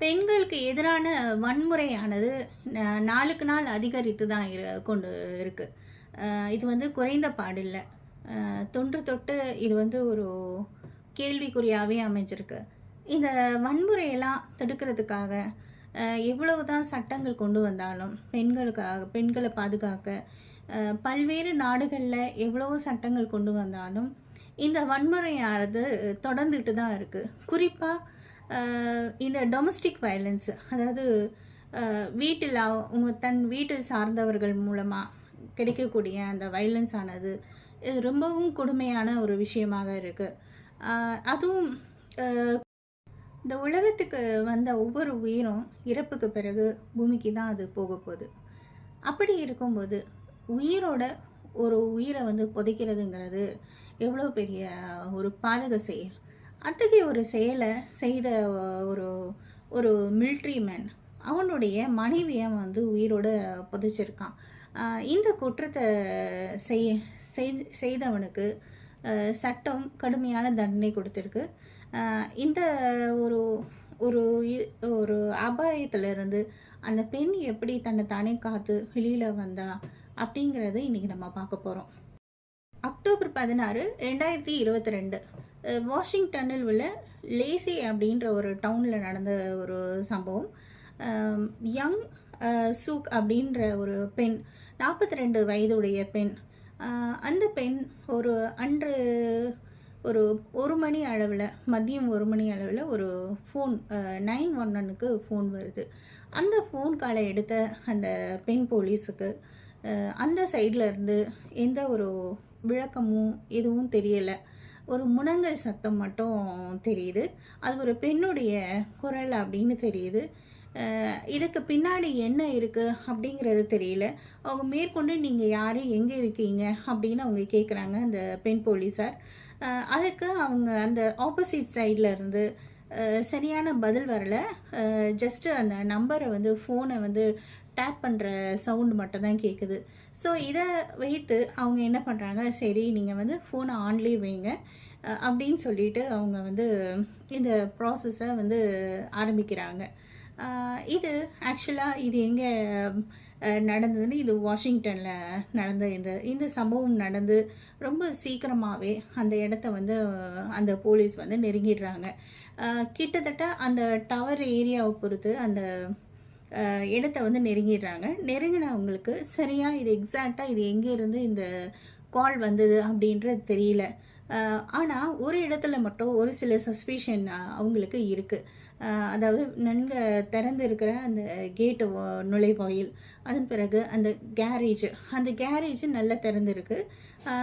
பெண்களுக்கு எதிரான வன்முறையானது நாளுக்கு நாள் அதிகரித்து தான் இரு கொண்டு இருக்குது இது வந்து குறைந்த பாடில்லை. தொன்று தொட்டு இது வந்து ஒரு கேள்விக்குறியாகவே அமைஞ்சிருக்கு. இந்த வன்முறையெல்லாம் தடுக்கிறதுக்காக எவ்வளவு தான் சட்டங்கள் கொண்டு வந்தாலும் பெண்களுக்காக பெண்களை பாதுகாக்க பல்வேறு நாடுகளில் எவ்வளவோ சட்டங்கள் கொண்டு வந்தாலும் இந்த வன்முறையானது தொடர்ந்துட்டு தான் இருக்குது குறிப்பாக இந்த டொமஸ்டிக் வயலன்ஸ் அதாவது வீட்டில் அவங்க தன் வீட்டில் சார்ந்தவர்கள் மூலமாக கிடைக்கக்கூடிய அந்த வயலன்ஸ் ஆனது இது ரொம்பவும் கொடுமையான ஒரு விஷயமாக இருக்குது அதுவும் இந்த உலகத்துக்கு வந்த ஒவ்வொரு உயிரும் இறப்புக்கு பிறகு பூமிக்கு தான் அது போக போகுது. அப்படி இருக்கும்போது உயிரோட ஒரு உயிரை வந்து புதைக்கிறதுங்கிறது எவ்வளோ பெரிய ஒரு பாதக செயல்? அத்தகைய ஒரு செயலை செய்த ஒரு ஒரு மில்ட்ரி மேன் அவனுடைய மனைவியை வந்து உயிரோடு புதைச்சிருக்கான். இந்த குற்றத்தை செய் செய்தவனுக்கு சட்டம் கடுமையான தண்டனை கொடுத்துருக்கு. இந்த ஒரு ஒரு இ- ஒரு அபாயத்திலிருந்து அந்த பெண் எப்படி தன்னை தானே காத்து வெளியில் வந்தா அப்படிங்கிறது இன்றைக்கி நம்ம பார்க்க போகிறோம் அக்டோபர் பதினாறு ரெண்டாயிரத்தி இருபத்தி ரெண்டு. வாஷிங்டனில் உள்ள லேசி அப்படின்ற ஒரு டவுனில் நடந்த ஒரு சம்பவம். யங் சூக் அப்படின்ற ஒரு பெண் நாற்பத்தி ரெண்டு வயதுடைய பெண் அந்த பெண் ஒரு அன்று ஒரு ஒரு மணி அளவில் மதியம் ஒரு மணி அளவில் ஒரு ஃபோன் நைன் ஒன் ஒன்னுக்கு ஃபோன் வருது. அந்த ஃபோன் காலை எடுத்த அந்த பெண் போலீஸுக்கு அந்த சைடில் இருந்து எந்த ஒரு விளக்கமும் எதுவும் தெரியலை. ஒரு முனங்கல் சத்தம் மட்டும் தெரியுது. அது ஒரு பெண்ணுடைய குரல் அப்படின்னு தெரியுது. இதுக்கு பின்னாடி என்ன இருக்குது அப்படிங்கிறது தெரியல. அவங்க மேற்கொண்டு நீங்கள் யார் எங்கே இருக்கீங்க அப்படின்னு அவங்க கேட்குறாங்க அந்த பெண் போலீஸார் அதுக்கு அவங்க அந்த ஆப்போசிட் சைடில் இருந்து சரியான பதில் வரல. ஜஸ்ட்டு அந்த நம்பரை வந்து ஃபோனை வந்து டேப் பண்ணுற சவுண்டு மட்டும் தான் கேட்குது ஸோ இதை வைத்து அவங்க என்ன பண்ணுறாங்க சரி நீங்கள் வந்து ஃபோனை ஆன்லேயே வைங்க. அப்படின்னு சொல்லிட்டு அவங்க வந்து இந்த ப்ராசஸை வந்து ஆரம்பிக்கிறாங்க. இது ஆக்சுவலாக இது எங்கே நடந்ததுன்னு இது வாஷிங்டனில் நடந்த இந்த இந்த சம்பவம் நடந்து ரொம்ப சீக்கிரமாகவே அந்த இடத்த வந்து அந்த போலீஸ் வந்து நெருங்கிடுறாங்க. கிட்டத்தட்ட அந்த டவர் ஏரியாவை பொறுத்து அந்த இடத்த வந்து நெருங்கிடுறாங்க. நெருங்கினவங்களுக்கு சரியாக இது எக்ஸாக்டாக இது எங்கேருந்து இந்த கால் வந்தது அப்படின்றது தெரியல. ஆனால் ஒரு இடத்துல மட்டும் ஒரு சில சஸ்பிஷன் அவங்களுக்கு இருக்குது அதாவது நன்கு திறந்து இருக்கிற அந்த கேட்டு நுழைவாயில். அதன் பிறகு அந்த கேரேஜ் அந்த கேரேஜ் நல்லா திறந்துருக்கு.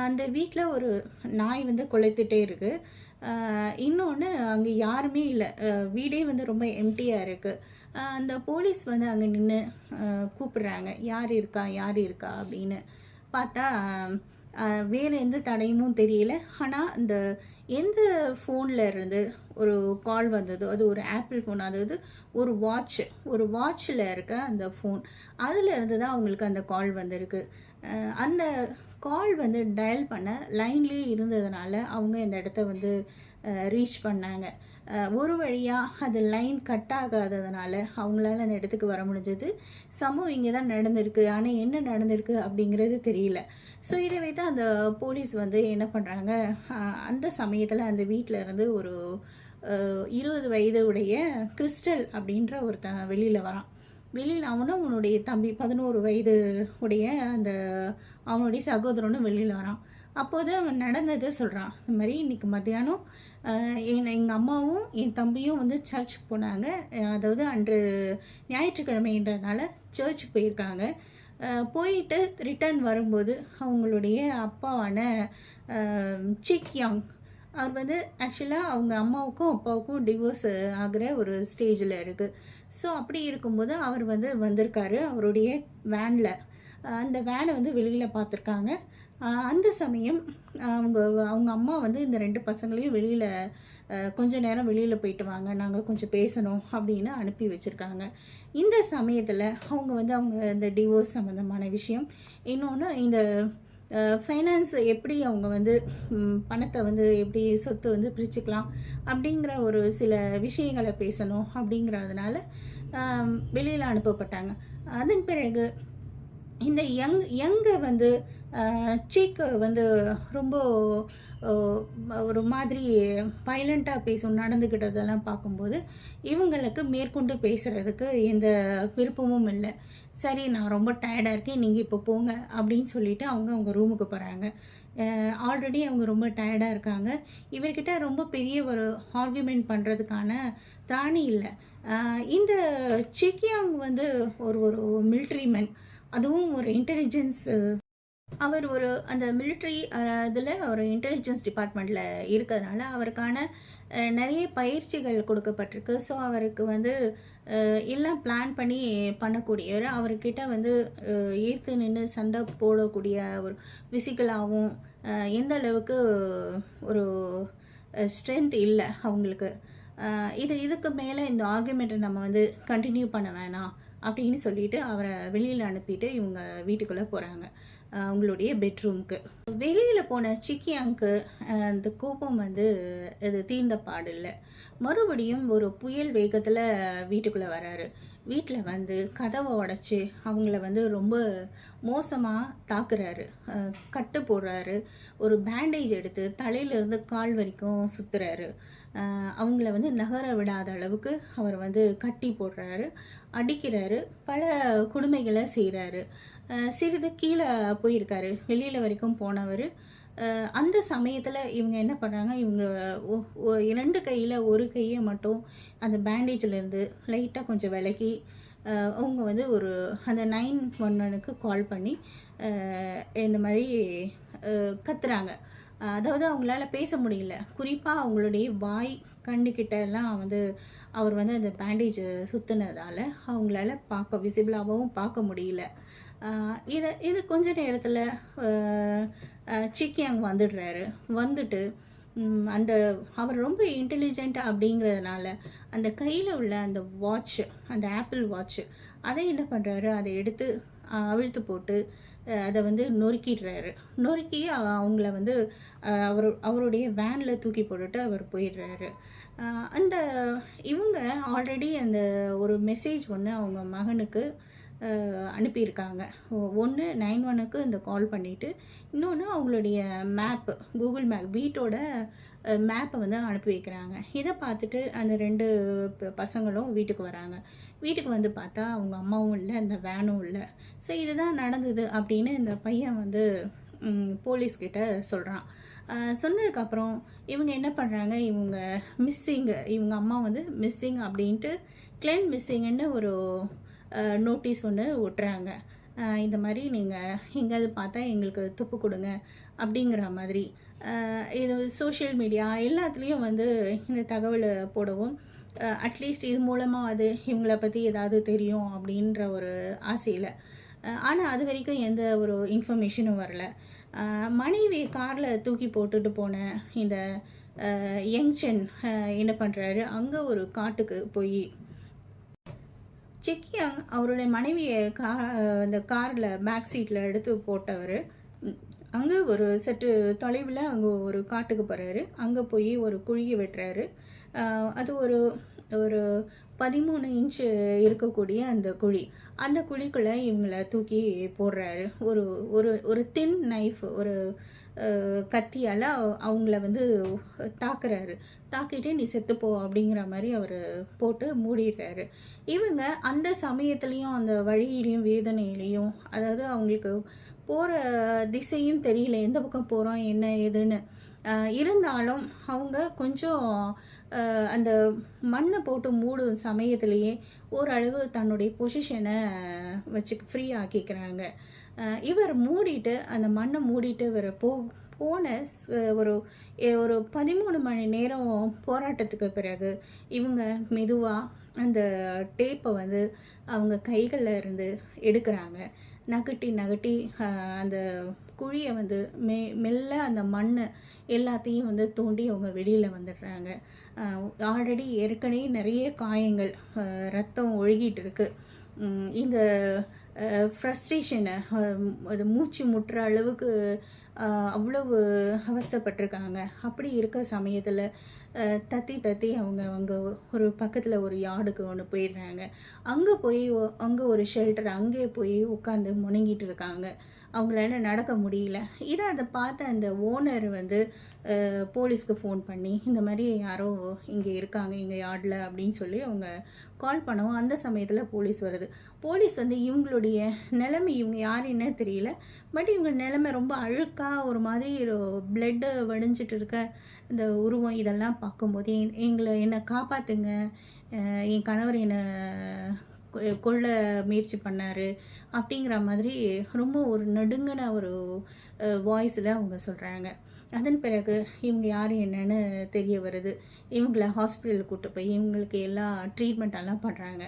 அந்த வீட்டில் ஒரு நாய் வந்து குலைத்துட்டே இருக்குது இன்னொன்று அங்கே யாருமே இல்லை. வீடே வந்து ரொம்ப எம்டியாக இருக்குது அந்த போலீஸ் வந்து அங்கே நின்று கூப்பிடுறாங்க. யார் இருக்கா? யார் இருக்கா? அப்படின்னு பார்த்தா வேறு எந்த தடையுமும் தெரியல. ஆனால் அந்த எந்த ஃபோனில் இருந்து ஒரு கால் வந்ததோ அது ஒரு ஆப்பிள் ஃபோன் அதாவது ஒரு வாட்ச் ஒரு வாட்சில் இருக்க அந்த ஃபோன் அதில் இருந்து தான் அவங்களுக்கு அந்த கால் வந்திருக்கு. அந்த கால் வந்து டயல் பண்ண லைன்லேயே இருந்ததுனால அவங்க இந்த இடத்த வந்து ரீச் பண்ணாங்க. ஒரு வழியாக அது லைன் கட் ஆகாததுனால அவங்களால அந்த இடத்துக்கு வர முடிஞ்சது. சம்பவம் இங்கே தான் நடந்திருக்கு. ஆனால் என்ன நடந்திருக்கு அப்படிங்கிறது தெரியல. ஸோ இதை வைத்து அந்த போலீஸ் வந்து என்ன பண்ணுறாங்க அந்த சமயத்தில் அந்த வீட்டில் இருந்து ஒரு இருபது வயது உடைய கிறிஸ்டல் அப்படின்ற ஒருத்தன் வெளியில் வரான். வெளியில் அவனும் அவனுடைய தம்பி பதினோரு வயது உடைய அந்த அவனுடைய சகோதரனும் வெளியில் வரான். அப்போது அவன் நடந்ததை சொல்கிறான் இந்த மாதிரி இன்னைக்கு மத்தியானம் என் எங்கள் அம்மாவும் என் தம்பியும் வந்து சர்ச்சுக்கு போனாங்க. அதாவது அன்று ஞாயிற்றுக்கிழமைன்றதுனால சர்ச்சுக்கு போயிருக்காங்க. போயிட்டு ரிட்டர்ன் வரும்போது அவங்களுடைய அப்பாவான அஹ், சிக் யாங் அவர் வந்து ஆக்சுவலாக அவங்க அம்மாவுக்கும் அப்பாவுக்கும் டிவோர்ஸ் ஆகிற ஒரு ஸ்டேஜில் இருக்குது ஸோ அப்படி இருக்கும்போது அவர் வந்து வந்திருக்காரு அவருடைய வேனில் அந்த வேனை வந்து வெளியில் பார்த்துருக்காங்க. அந்த சமயம் அவங்க அவங்க அம்மா வந்து இந்த ரெண்டு பசங்களையும் வெளியில் கொஞ்ச நேரம் வெளியில் போயிட்டு வாங்க நாங்கள் கொஞ்சம் பேசணும் அப்படின்னு அனுப்பி வச்சுருக்காங்க. இந்த சமயத்தில் அவங்க வந்து அவங்க இந்த டிவோர்ஸ் சம்மந்தமான விஷயம். இன்னொன்று இந்த ஃபைனான்ஸ் எப்படி அவங்க வந்து பணத்தை வந்து எப்படி சொத்து வந்து பிரிச்சுக்கலாம் அப்படிங்கிற ஒரு சில விஷயங்களை பேசணும் அப்படிங்கிறதுனால வெளியில் அனுப்பப்பட்டாங்க. அதன் பிறகு இந்த யங் யங்கை வந்து சீக்கு வந்து ரொம்ப ஒரு மாதிரி வைலண்ட்டாக பேசும் நடந்துக்கிட்டதெல்லாம் பார்க்கும்போது இவங்களுக்கு மேற்கொண்டு பேசுகிறதுக்கு எந்த விருப்பமும் இல்லை. சரி நான் ரொம்ப டயர்டாக இருக்கேன் நீங்கள் இப்போ போங்க அப்படின்னு சொல்லிவிட்டு அவங்க அவங்க ரூமுக்கு போகிறாங்க ஆல்ரெடி அவங்க ரொம்ப டயர்டாக இருக்காங்க. இவர்கிட்ட ரொம்ப பெரிய ஒரு ஆர்குமெண்ட் பண்ணுறதுக்கான திராணி இல்லை. இந்த செக்கியாங் வந்து ஒரு ஒரு மிலிட்ரி மேன் அதுவும் ஒரு இன்டெலிஜென்ஸ் அவர் ஒரு அந்த மிலிட்ரி இதில் ஒரு இன்டெலிஜென்ஸ் டிபார்ட்மெண்ட்டில் இருக்கிறதுனால அவருக்கான நிறைய பயிற்சிகள் கொடுக்கப்பட்டிருக்கு. ஸோ அவருக்கு வந்து எல்லாம் பிளான் பண்ணி பண்ணக்கூடியவர். அவர்கிட்ட வந்து ஈர்த்து நின்று சண்டை போடக்கூடிய ஒரு ஃபிசிக்கலாகவும் எந்த அளவுக்கு ஒரு ஸ்ட்ரென்த் இல்லை அவங்களுக்கு. இது இதுக்கு மேலே இந்த ஆர்குமெண்ட்டை நம்ம வந்து கண்டினியூ பண்ண வேணாம் அப்படின்னு சொல்லிட்டு அவரை வெளியில் அனுப்பிட்டு இவங்க வீட்டுக்குள்ளே போகிறாங்க அவங்களுடைய பெட்ரூம்க்கு வெளியில் போன சிக்கியாங்க்கு அந்த கோபம் வந்து இது தீர்ந்த பாடில்லை. மறுபடியும் ஒரு புயல் வேகத்தில் வீட்டுக்குள்ளே வராரு. வீட்டில் வந்து கதவை உடச்சி அவங்கள வந்து ரொம்ப மோசமாக தாக்குறாரு. கட்டு போடுறாரு. ஒரு பேண்டேஜ் எடுத்து தலையிலேருந்து கால் வரைக்கும் சுற்றுறாரு அவங்கள வந்து நகர விடாத அளவுக்கு அவர் வந்து கட்டி போடுறாரு. அடிக்கிறாரு. பல கொடுமைகளை செய்கிறாரு சிறிது கீழே போயிருக்காரு. வெளியில் வரைக்கும் போனவர். அந்த சமயத்தில் இவங்க என்ன பண்ணுறாங்க இவங்க ஒ- ஒ- இரண்டு கையில் ஒரு கையை மட்டும் அந்த பேண்டேஜிலேருந்து லைட்டாக கொஞ்சம் விலக்கி அவங்க வந்து ஒரு அந்த நைன் ஒன்னுக்கு கால் பண்ணி இந்த மாதிரி கத்துறாங்க. அதாவது அவங்களால பேச முடியல. குறிப்பாக அவங்களுடைய வாய் கண்ணுக்கிட்ட எல்லாம் வந்து அவர் வந்து அந்த பேண்டேஜ் சுற்றுனதால அவங்களால பார்க்க விசிபிளாகவும் பார்க்க முடியல. இதை இது கொஞ்ச நேரத்தில் சிக்கியாங் வந்துடுறாரு. வந்துட்டு அந்த அவர் ரொம்ப இன்டெலிஜென்ட் அப்படிங்கிறதுனால அந்த கையில் உள்ள அந்த வாட்ச் அந்த ஆப்பிள் வாட்ச் அதை என்ன பண்ணுறாரு அதை எடுத்து அவிழ்த்து போட்டு அதை வந்து நொறுக்கிடுறாரு. நொறுக்கி அவ- அவங்கள வந்து அவர் அவருடைய வேனில் தூக்கி போட்டுட்டு அவர் போயிடுறாரு. அந்த இவங்க ஆல்ரெடி அந்த ஒரு மெசேஜ் ஒன்று அவங்க மகனுக்கு அனுப்பியிருக்காங்க. ஒன்று நைன் ஒனுக்கு இந்த கால் பண்ணிவிட்டு இன்னொன்று அவங்களுடைய மேப்பு கூகுள் மேப் வீட்டோட மேப்பை வந்து அனுப்பி வைக்கிறாங்க. இதை பார்த்துட்டு அந்த ரெண்டு ப- பசங்களும் வீட்டுக்கு வராங்க. வீட்டுக்கு வந்து பார்த்தா அவங்க அம்மாவும் இல்லை அந்த வேனும் இல்லை. ஸோ இதுதான் நடந்தது அப்படின்னு இந்த பையன் வந்து போலீஸ்கிட்ட சொல்கிறான் சொன்னதுக்கப்புறம் இவங்க என்ன பண்ணுறாங்க இவங்க மிஸ்ஸிங்கு இவங்க அம்மா வந்து மிஸ்ஸிங் அப்படின்ட்டு கிளென் மிஸ்ஸிங்னு ஒரு நோட்டீஸ் ஒன்று ஒட்டுறாங்க. இந்த மாதிரி நீங்கள் எங்கேயாவது பார்த்தா எங்களுக்கு துப்பு கொடுங்க அப்படிங்கிற மாதிரி. இது சோஷியல் மீடியா எல்லாத்துலேயும் வந்து இந்த தகவலை போடவும் அட்லீஸ்ட் இது மூலமாக அது இவங்களை பற்றி ஏதாவது தெரியும் அப்படின்ற ஒரு ஆசையில். ஆனால் அது வரைக்கும் எந்த ஒரு இன்ஃபர்மேஷனும் வரல. மனைவி காரில் தூக்கி போட்டுட்டு போன இந்த யங்ஷன் யங்சன் என்ன பண்ணுறாரு அங்கே ஒரு காட்டுக்கு போய் செக்கியாங் அவருடைய மனைவியை கா அந்த காரில் பேக் சீட்டில் எடுத்து போட்டவர். அங்கே ஒரு சற்று தொலைவில் அங்கே ஒரு காட்டுக்கு போகிறாரு அங்கே போய் ஒரு குழியை வெட்டுறாரு. அது ஒரு ஒரு பதிமூணு இன்ச்சு இருக்கக்கூடிய அந்த குழி. அந்த குழிக்குள்ளே இவங்களை தூக்கி போடுறாரு. ஒரு ஒரு ஒரு தின் நைஃப் ஒரு கத்தியால் அவங்கள வந்து தாக்குறாரு. தாக்கிட்டு நீ செத்துப்போ அப்படிங்கிற மாதிரி அவர் போட்டு மூடிடுறாரு. இவங்க அந்த சமயத்துலேயும் அந்த வழியிலையும் வேதனையிலையும் அதாவது அவங்களுக்கு போகிற திசையும் தெரியல. எந்த பக்கம் போகிறோம் என்ன ஏதுன்னு இருந்தாலும் அவங்க கொஞ்சம் அந்த மண்ணை போட்டு மூடும் சமயத்திலேயே ஓரளவு தன்னுடைய பொசிஷனை வச்சு ஃப்ரீ ஆக்கிக்கிறாங்க. இவர் மூடிட்டு அந்த மண்ணை மூடிட்டு இவர் போ போன ஒரு ஒரு பதிமூணு மணி நேரம் போராட்டத்துக்கு பிறகு இவங்க மெதுவாக அந்த டேப்பை வந்து அவங்க கைகளில் இருந்து எடுக்கிறாங்க. நகட்டி நகட்டி அந்த குழியை வந்து மெ மெல்ல அந்த மண் எல்லாத்தையும் வந்து தோண்டி அவங்க வெளியில் வந்துடுறாங்க. ஆல்ரெடி ஏற்கனவே நிறைய காயங்கள் ரத்தம் ஒழுகிட்டு இருக்கு. இந்த ஃப்ரஸ்ட்ரேஷனை அது மூச்சு முட்டுற அளவுக்கு அவ்வளவு அவசப்பட்டிருக்காங்க அப்படி இருக்க சமயத்தில் தத்தி தத்தி அவங்க அவங்க ஒரு பக்கத்தில் ஒரு யார்டுக்கு ஒன்று போயிடுறாங்க. அங்கே போய் அங்கே ஒரு ஷெல்டர் அங்கேயே போய் உட்காந்து முணங்கிட்டு இருக்காங்க. அவங்களால நடக்க முடியல. இதை அதை பார்த்த அந்த ஓனர் வந்து போலீஸ்க்கு ஃபோன் பண்ணி இந்த மாதிரி யாரோ இங்கே இருக்காங்க இங்கே யார்டில் அப்படின்னு சொல்லி அவங்க கால் பண்ணவும் அந்த சமயத்தில் போலீஸ் வருது. போலீஸ் வந்து இவங்களுடைய நிலைமை இவங்க யார் என்ன தெரியல. பட் இவங்க நிலைமை ரொம்ப அழுக்காக ஒரு மாதிரி பிளட்டு வடிஞ்சிட்டு இருக்க இந்த உருவம் இதெல்லாம் பார்க்கும்போது எங்களை என்னை காப்பாற்றுங்க என் கணவர் என்னை கொள்ள முயற்சி பண்ணார் அப்படிங்கிற மாதிரி ரொம்ப ஒரு நடுங்கின ஒரு வாய்ஸில் அவங்க சொல்கிறாங்க அதன் பிறகு இவங்க யார் என்னன்னு தெரிய வருது. இவங்களை ஹாஸ்பிட்டலுக்கு கூட்டு போய் இவங்களுக்கு எல்லா ட்ரீட்மெண்ட்டெல்லாம் பண்ணுறாங்க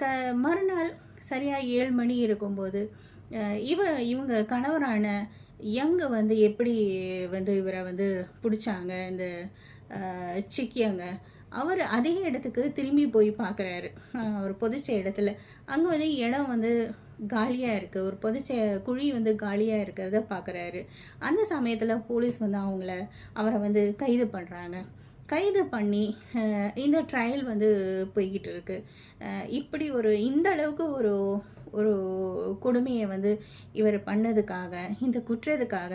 க மறுநாள் சரியாக ஏழு மணி இருக்கும்போது இவ இவங்க கணவரான யங்க வந்து எப்படி வந்து இவரை வந்து பிடிச்சாங்க? இந்த சிக்கியங்க அவர் அதே இடத்துக்கு திரும்பி போய் பார்க்குறாரு அவர் புதைச்ச இடத்துல. அங்கே வந்து இடம் வந்து காலியாக இருக்குது ஒரு புதைச்ச குழி வந்து காலியாக இருக்கிறத பார்க்குறாரு அந்த சமயத்தில் போலீஸ் வந்து அவங்கள அவரை வந்து கைது பண்ணுறாங்க கைது பண்ணி இந்த ட்ரையல் வந்து போய்கிட்டு இருக்கு. இப்படி ஒரு இந்த அளவுக்கு ஒரு ஒரு கொடுமையை வந்து இவர் பண்ணதுக்காக இந்த குற்றத்துக்காக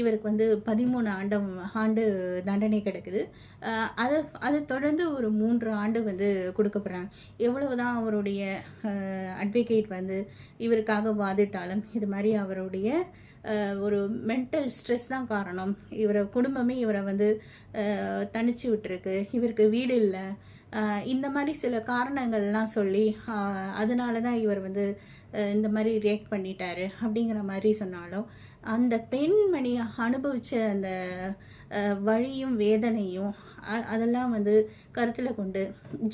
இவருக்கு வந்து பதிமூணு ஆண்டம் ஆண்டு தண்டனை கிடைக்குது. அதை அதை தொடர்ந்து ஒரு மூன்று ஆண்டு வந்து கொடுக்கப்படுறாங்க. எவ்வளவுதான் அவருடைய அட்வொகேட் வந்து இவருக்காக வாதிட்டாலும் இது மாதிரி அவருடைய ஒரு மென்டல் ஸ்ட்ரெஸ் தான் காரணம். இவரை குடும்பமே இவரை வந்து தனிச்சு விட்டுருக்கு. இவருக்கு வீடு இல்லை. இந்த மாதிரி சில காரணங்கள்லாம் சொல்லி அதனால தான் இவர் வந்து இந்த மாதிரி ரியாக்ட் பண்ணிட்டாரு அப்படிங்கிற மாதிரி சொன்னாலும் அந்த பெண்மணி அனுபவித்த அந்த வழியும் வேதனையும் அதெல்லாம் வந்து கருத்தில் கொண்டு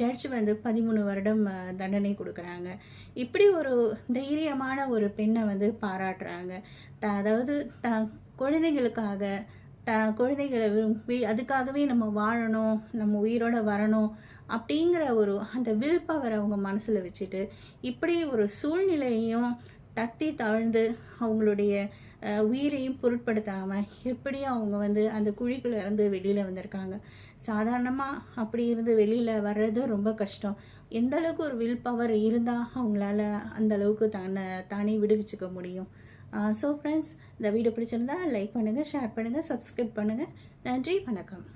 ஜட்ஜ் வந்து பதிமூணு வருடம் தண்டனை கொடுக்குறாங்க. இப்படி ஒரு தைரியமான ஒரு பெண்ணை வந்து பாராட்டுறாங்க. த அதாவது த குழந்தைங்களுக்காக த குழந்தைகளை விரும்பி அதுக்காகவே நம்ம வாழணும் நம்ம உயிரோட வரணும் அப்படிங்கிற ஒரு அந்த வில் பவர் அவங்க மனசில் வச்சுட்டு இப்படி ஒரு சூழ்நிலையையும் தத்தி தாழ்ந்து அவங்களுடைய உயிரையும் பொருட்படுத்தாமல் எப்படி அவங்க வந்து அந்த குழிக்குள்ள இருந்து வெளியில் வந்திருக்காங்க. சாதாரணமாக அப்படி இருந்து வெளியில் வர்றது ரொம்ப கஷ்டம். எந்த அளவுக்கு ஒரு வில் பவர் இருந்தால் அவங்களால அந்த அளவுக்கு தன்னை தானே விடுவிச்சுக்க முடியும். ஸோ ஃப்ரெண்ட்ஸ் இந்த வீடியோ பிடிச்சிருந்தா லைக் பண்ணுங்கள் ஷேர் பண்ணுங்கள் சப்ஸ்கிரைப் பண்ணுங்கள் நன்றி வணக்கம்.